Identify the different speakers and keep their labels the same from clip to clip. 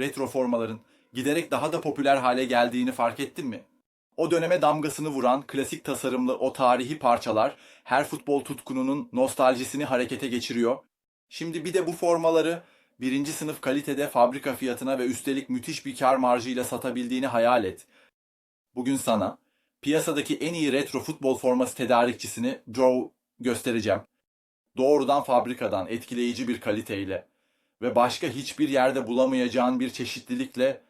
Speaker 1: retro formaların giderek daha da popüler hale geldiğini fark ettin mi? O döneme damgasını vuran klasik tasarımlı o tarihi parçalar her futbol tutkununun nostaljisini harekete geçiriyor. Şimdi bir de bu formaları birinci sınıf kalitede fabrika fiyatına ve üstelik müthiş bir kar marjıyla satabildiğini hayal et. Bugün sana piyasadaki en iyi retro futbol forması tedarikçisini Draw göstereceğim. Doğrudan fabrikadan etkileyici bir kaliteyle ve başka hiçbir yerde bulamayacağın bir çeşitlilikle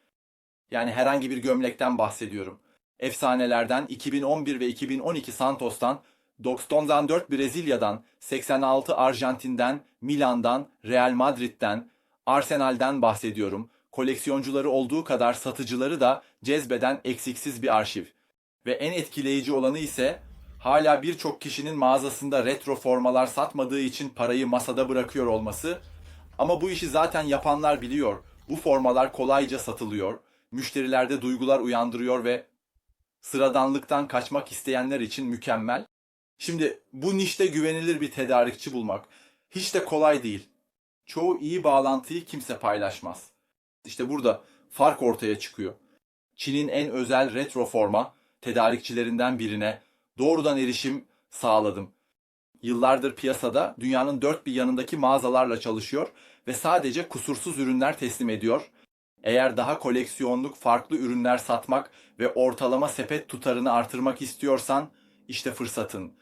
Speaker 1: yani herhangi bir gömlekten bahsediyorum. Efsanelerden 2011 ve 2012 Santos'tan 94 Brezilya'dan, 86 Arjantin'den, Milan'dan, Real Madrid'den, Arsenal'den bahsediyorum. Koleksiyoncuları olduğu kadar satıcıları da cezbeden eksiksiz bir arşiv. Ve en etkileyici olanı ise hala birçok kişinin mağazasında retro formalar satmadığı için parayı masada bırakıyor olması. Ama bu işi zaten yapanlar biliyor. Bu formalar kolayca satılıyor. Müşterilerde duygular uyandırıyor ve sıradanlıktan kaçmak isteyenler için mükemmel. Şimdi bu nişte güvenilir bir tedarikçi bulmak hiç de kolay değil. Çoğu iyi bağlantıyı kimse paylaşmaz. İşte burada fark ortaya çıkıyor. Çin'in en özel retro forma tedarikçilerinden birine doğrudan erişim sağladım. Yıllardır piyasada dünyanın dört bir yanındaki mağazalarla çalışıyor ve sadece kusursuz ürünler teslim ediyor. Eğer daha koleksiyonluk farklı ürünler satmak ve ortalama sepet tutarını artırmak istiyorsan işte fırsatın.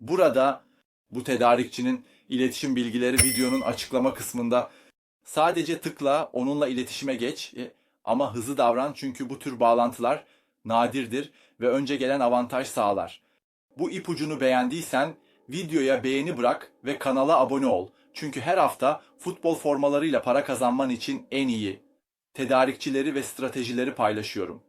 Speaker 1: Burada bu tedarikçinin iletişim bilgileri videonun açıklama kısmında. Sadece tıkla onunla iletişime geç E, ama hızlı davran çünkü bu tür bağlantılar nadirdir ve önce gelen avantaj sağlar. Bu ipucunu beğendiysen videoya beğeni bırak ve kanala abone ol. Çünkü her hafta futbol formalarıyla para kazanman için en iyi tedarikçileri ve stratejileri paylaşıyorum.